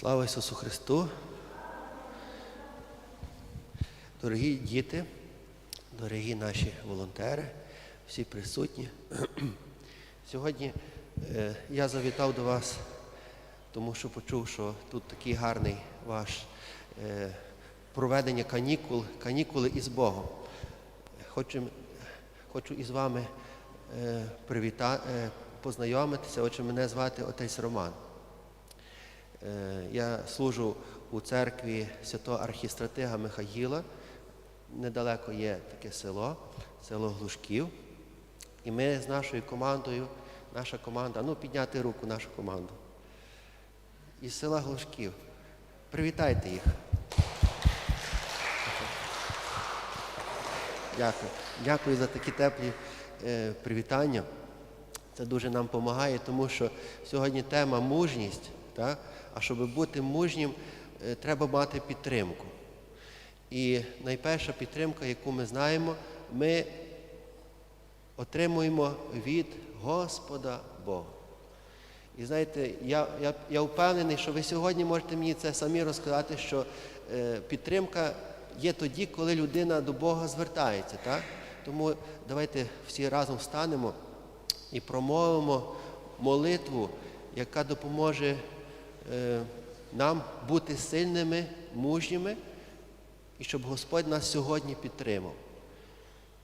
Слава Ісусу Христу! Дорогі діти, дорогі наші волонтери, всі присутні. Сьогодні е, я завітав до вас, тому що почув, що тут такий гарний ваш е, проведення канікул, канікули із Богом. Хочу, хочу із вами е, привіта, познайомитися. Отже, мене звати отець Роман. Е, Я служу у церкві святого архістратига Михаїла. Недалеко є таке село, село Глушків. І ми з нашою командою, наша команда, ну підняти руку нашу команду. Із села Глушків. Привітайте їх. Дякую. Дякую за такі теплі е, привітання. Це дуже нам допомагає, тому що сьогодні тема мужність. Так? А щоб бути мужнім, е, треба мати підтримку. І найперша підтримка, яку ми знаємо, ми отримуємо від Господа Бога. І знаєте, я, я, я впевнений, що ви сьогодні можете мені це самі розказати, що е, підтримка є тоді, коли людина до Бога звертається. Так? Тому давайте всі разом встанемо і промовимо молитву, яка допоможе нам бути сильними, мужніми, і щоб Господь нас сьогодні підтримав.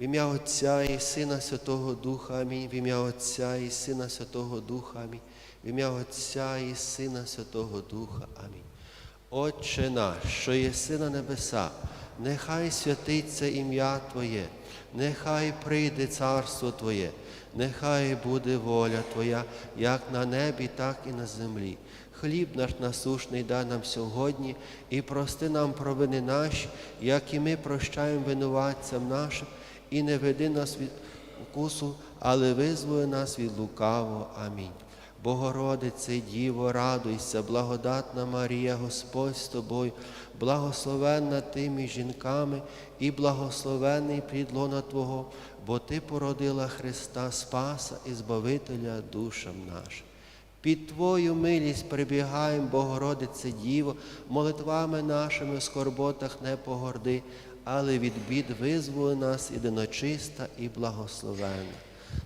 В ім'я Отця і Сина Святого Духа Амінь. В ім'я Отця і Сина Святого Духа Амінь. В ім'я Отця і Сина Святого Духа Амінь. Отче наш, що єси на небеса, нехай святиться ім'я Твоє, нехай прийде царство Твоє, нехай буде воля Твоя, як на небі, так і на землі. Хліб наш насушний дай нам сьогодні і прости нам провини наші, як і ми прощаємо винуватцям нашим, і не веди нас від укусу, але визволи нас від лукавого. Амінь. Богородице, Діво, радуйся, благодатна Марія, Господь з тобою, благословенна ти між жінками і благословенний плід лона Твого, бо Ти породила Христа Спаса і Збавителя душам нашим. Під Твою милість прибігаємо, Богородице Діво, молитвами нашими в скорботах не погорди, але від бід визволи нас єдиночиста і благословенна.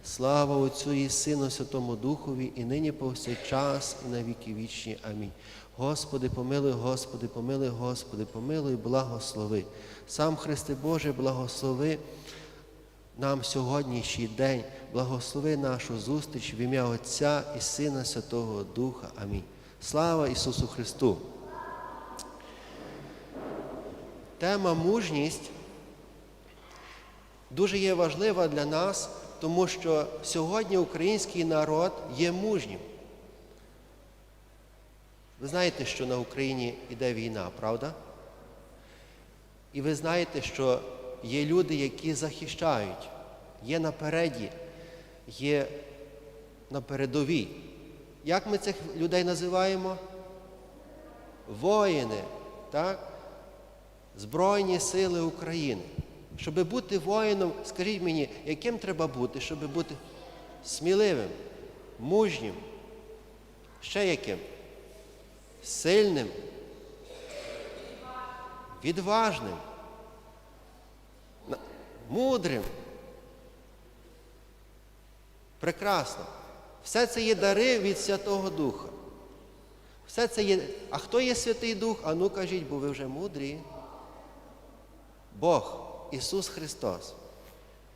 Слава Отцю і Сину Святому Духові, і нині повсякчас, і на віки вічні. Амінь. Господи, помилуй, Господи, помилуй, Господи, помилуй, благослови. Сам Христе Боже, благослови нам сьогоднішній день, благослови нашу зустріч в ім'я Отця і Сина Святого Духа. Амінь. Слава Ісусу Христу! Тема мужність дуже є важлива для нас, тому що сьогодні український народ є мужнім. Ви знаєте, що на Україні йде війна, правда? І ви знаєте, що є люди, які захищають, є напереді, є на передовій. Як ми цих людей називаємо? Воїни, так? Збройні сили України. Щоб бути воїном, скажіть мені, яким треба бути, щоб бути сміливим, мужнім, ще яким? Сильним, відважним, мудрим. Прекрасно. Все це є дари від Святого Духа. Все це є. А хто є Святий Дух? А ну кажіть, бо ви вже мудрі. Бог, Ісус Христос.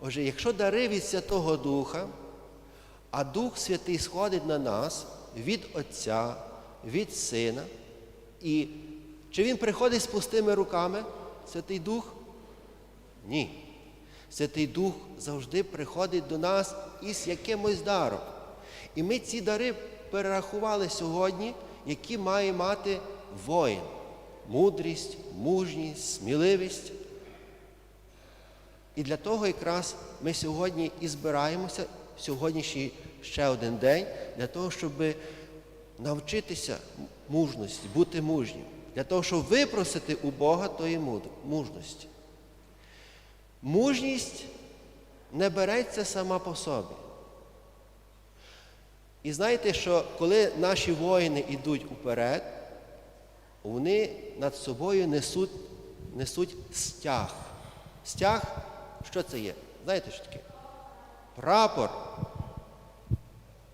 Отже, якщо дари від Святого Духа, а Дух Святий сходить на нас від Отця, від Сина, і чи Він приходить з пустими руками, Святий Дух? Ні. Святий Дух завжди приходить до нас із якимось даром. І ми ці дари перерахували сьогодні, які має мати воїн. Мудрість, мужність, сміливість. І для того якраз ми сьогодні і збираємося, сьогоднішній ще один день, для того, щоб навчитися мужності, бути мужнім, для того, щоб випросити у Бога тої мужності. Мужність не береться сама по собі. І знаєте, що коли наші воїни йдуть уперед, вони над собою несуть, несуть стяг. Стяг, що це є? Знаєте, що таке? Прапор.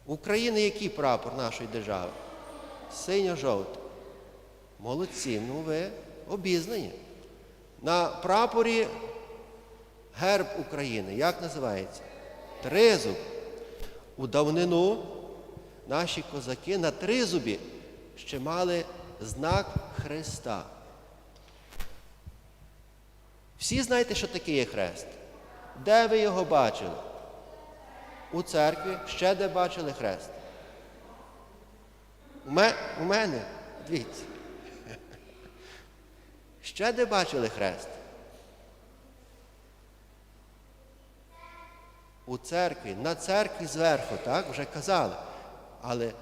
України який прапор нашої держави? Синьо-жовтий. Молодці, ну ви обізнані. На прапорі герб України. Як називається? Тризуб. У давнину наші козаки на тризубі ще мали знак Христа. Всі знаєте, що таке є хрест? Де ви його бачили? У церкві ще де бачили хрест? У, ме- у мене? Дивіться. Ще де бачили хрест? У церкві, на церкві зверху, так, вже казали. Але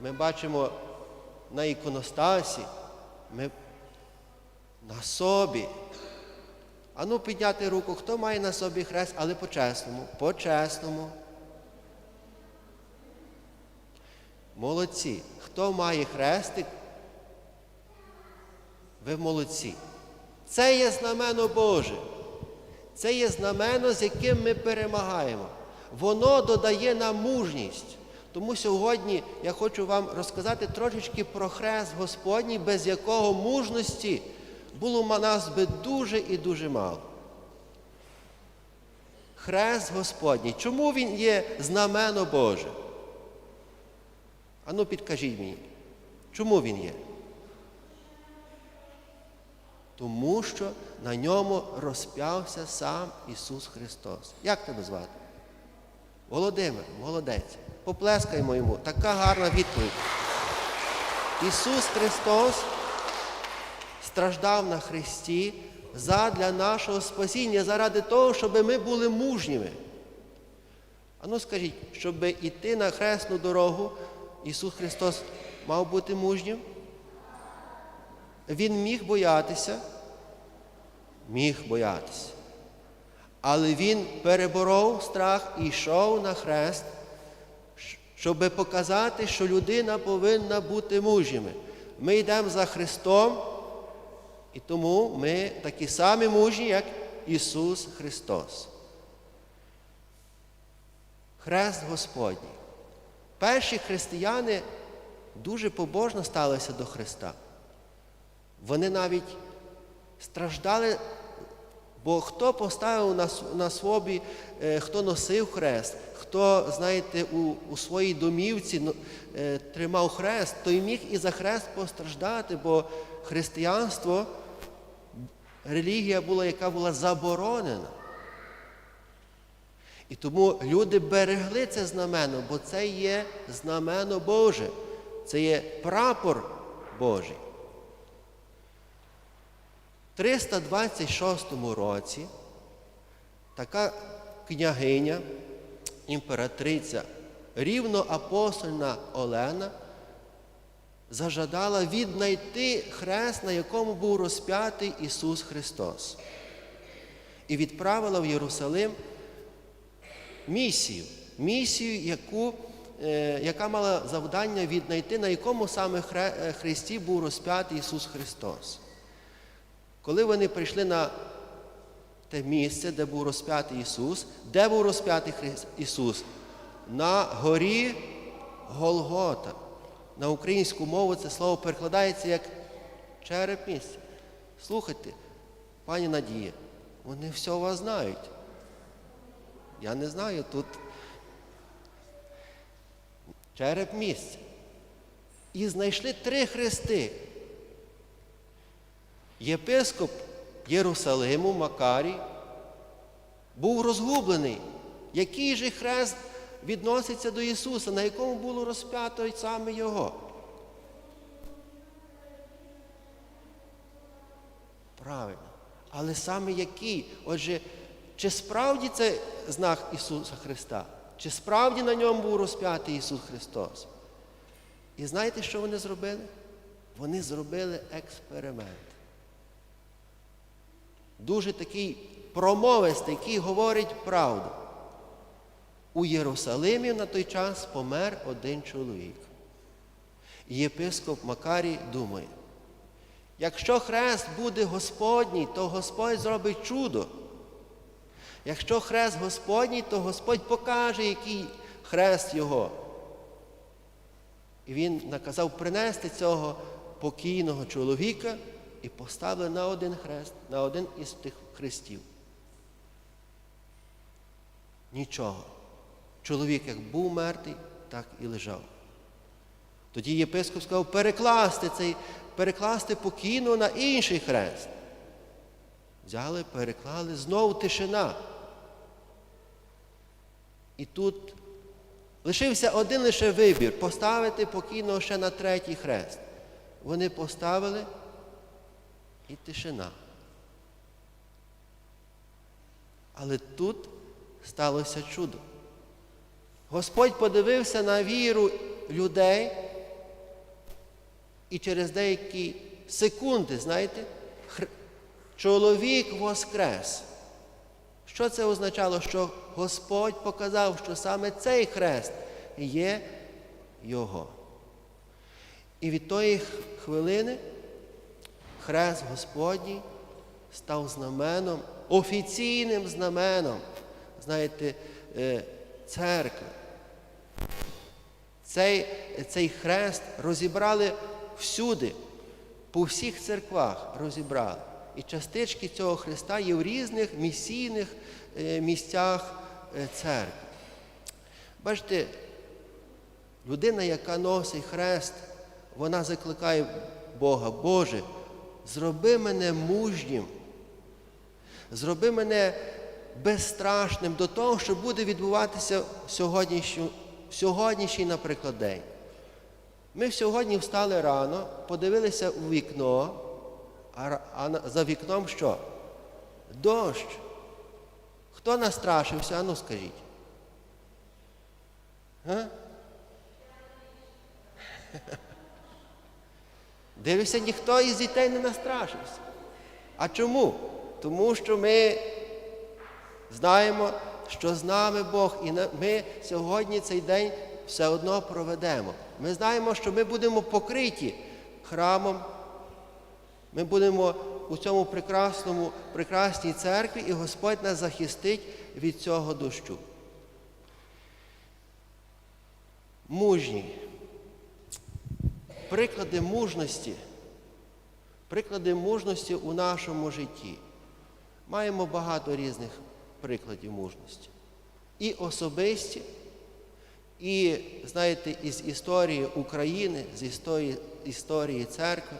ми бачимо на іконостасі, ми на собі. Ану підняти руку, хто має на собі хрест, але по-чесному, по-чесному. Молодці. Хто має хрестик? Ви молодці. Це є знамено Боже. Це є знамено, з яким ми перемагаємо. Воно додає нам мужність. Тому сьогодні я хочу вам розказати трошечки про хрест Господній, без якого мужності було в нас би дуже і дуже мало. Хрест Господній. Чому він є знамено Боже? Ану підкажіть мені, чому він є? Тому що на ньому розп'явся сам Ісус Христос. Як тебе звати? Володимир, молодець. Поплескаємо йому. Така гарна відповідь. Ісус Христос страждав на Христі задля нашого спасіння, заради того, щоб ми були мужніми. А ну скажіть, щоб йти на хресну дорогу, Ісус Христос мав бути мужнім? Він міг боятися, міг боятися. Але він переборов страх і йшов на хрест, щоб показати, що людина повинна бути мужніми. Ми йдемо за Христом, і тому ми такі самі мужні, як Ісус Христос. Хрест Господній. Перші християни дуже побожно сталися до Христа. Вони навіть страждали, бо хто поставив на, на собі, е, хто носив хрест, хто, знаєте, у, у своїй домівці ну, е, тримав хрест, той міг і за хрест постраждати, бо християнство, релігія була, яка була заборонена. І тому люди берегли це знамено, бо це є знамено Боже, це є прапор Божий. В 326 році така княгиня, імператриця, рівноапостольна Олена зажадала віднайти хрест, на якому був розп'ятий Ісус Христос. І відправила в Єрусалим місію, місію, яку, е, яка мала завдання віднайти, на якому саме хре- Христі був розп'ятий Ісус Христос. Коли вони прийшли на те місце, де був розп'ятий Ісус, де був розп'ятий Ісус? На горі Голгота. На українську мову це слово перекладається як череп місця. Слухайте, пані Надія, вони все вас знають. Я не знаю, тут череп місця. І знайшли три хрести. Єпископ Єрусалиму Макарій був розгублений, який же хрест відноситься до Ісуса, на якому було розп'ято саме Його. Правильно. Але саме який? Отже, чи справді це знак Ісуса Христа? Чи справді на ньому був розп'ятий Ісус Христос? І знаєте, що вони зробили? Вони зробили експеримент. Дуже такий промовистий, який говорить правду. У Єрусалимі на той час помер один чоловік. Єпископ Макарій думає, Якщо хрест буде Господній, то Господь зробить чудо. Якщо хрест Господній, то Господь покаже, який хрест його. І він наказав принести цього покійного чоловіка і поставили на один хрест, на один із тих хрестів. Нічого. Чоловік як був мертвий, так і лежав. Тоді єпископ сказав перекласти цей, перекласти покійно на інший хрест. Взяли, переклали, знову тишина. І тут лишився один лише вибір поставити покійного ще на третій хрест. Вони поставили і тишина. Але тут сталося чудо. Господь подивився на віру людей і через деякі секунди, знаєте, чоловік воскрес. Що це означало? Що Господь показав, що саме цей хрест є Його. І від тої хвилини хрест Господній став знаменом, офіційним знаменом, знаєте, е, церкви. Цей, цей хрест розібрали всюди, по всіх церквах розібрали. І частички цього хреста є в різних місійних е, місцях е, церкви. Бачите, людина, яка носить хрест, вона закликає Бога, Боже, зроби мене мужнім, зроби мене безстрашним до того, що буде відбуватися сьогоднішній, сьогоднішній, наприклад, день. Ми сьогодні встали рано, подивилися у вікно, а за вікном що? Дощ. Хто настрашився? Ану скажіть. А? Дивлюся, ніхто із дітей не настрашився. А чому? Тому що ми знаємо, що з нами Бог, і ми сьогодні цей день все одно проведемо. Ми знаємо, що ми будемо покриті храмом, ми будемо у цьому прекрасному, прекрасній церкві, і Господь нас захистить від цього дощу. Мужні. Приклади мужності, приклади мужності у нашому житті. Маємо багато різних прикладів мужності. І особисті, і, знаєте, із історії України, з історії, історії церкви,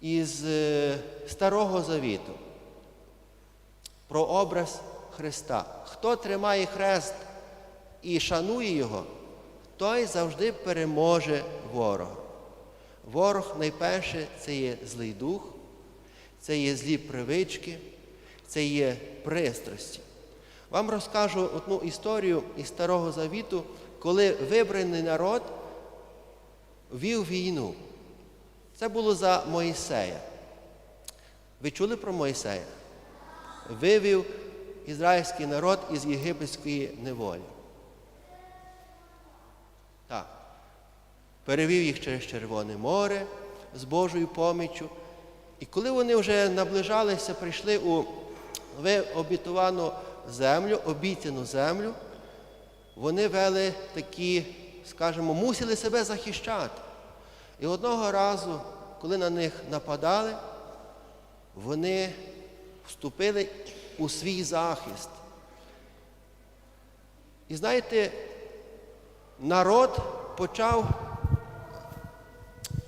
із е, Старого Завіту про образ Христа. Хто тримає хрест і шанує Його, той завжди переможе ворога. Ворог найперше це є злий дух, це є злі привички, це є пристрасті. Вам розкажу одну історію із Старого Завіту, коли вибраний народ вів війну. Це було за Моїсея. Ви чули про Моїсея? Вивів ізраїльський народ із єгипетської неволі. Так. Перевів їх через Червоне море з Божою поміччю. І коли вони вже наближалися, прийшли у обітовану землю, обіцяну землю, вони вели такі, скажімо, мусили себе захищати. І одного разу, коли на них нападали, вони вступили у свій захист. І знаєте, народ почав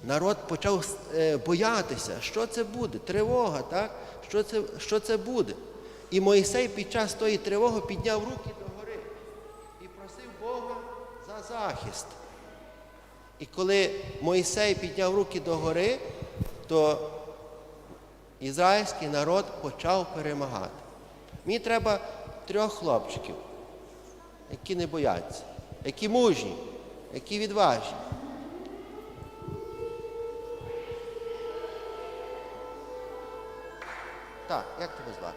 народ почав е, боятися, що це буде, тривога, так? Що це, що це буде. І Моїсей під час тої тривоги підняв руки догори і просив Бога за захист. І коли Моїсей підняв руки догори, то ізраїльський народ почав перемагати. Мені треба трьох хлопчиків, які не бояться, які мужні, які відважні. Так, як тебе звати?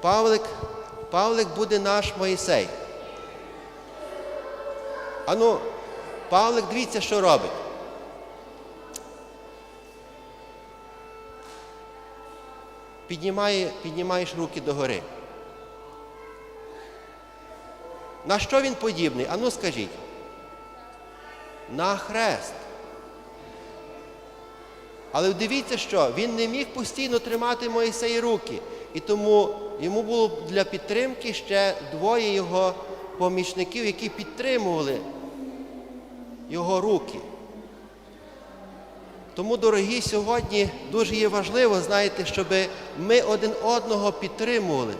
Павлик Павлик буде наш Моїсей. Ану, Павлик, дивіться, що робить. Піднімає, Піднімаєш руки догори. На що він подібний? Ану скажіть. На хрест. Але дивіться, що він не міг постійно тримати Моїсеї руки. І тому йому було для підтримки ще двоє його помічників, які підтримували його руки. Тому, дорогі, сьогодні дуже є важливо, знаєте, щоб ми один одного підтримували.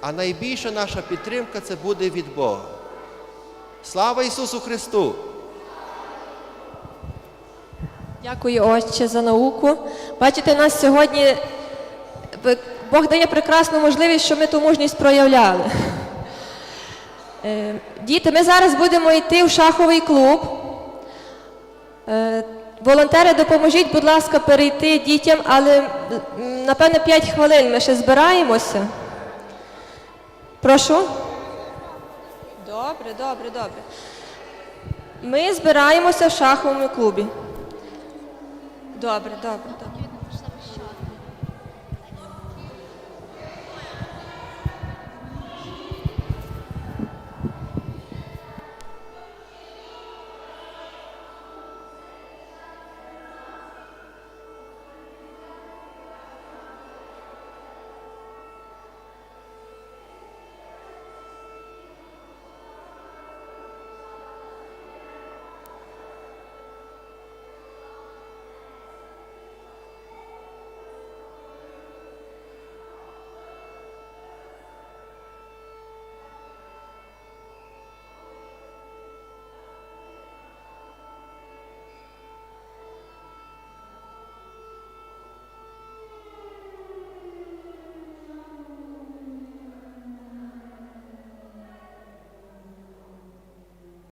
А найбільша наша підтримка це буде від Бога. Слава Ісусу Христу! Дякую, Отче, за науку. Бачите, нас сьогодні Бог дає прекрасну можливість, щоб ми ту мужність проявляли. Е, Діти, ми зараз будемо йти в шаховий клуб. Е, Волонтери, допоможіть, будь ласка, перейти дітям, але напевно 5 хвилин ми ще збираємося. Прошу. Добре, добре, добре. Ми збираємося в шаховому клубі. Добре, добре, добре.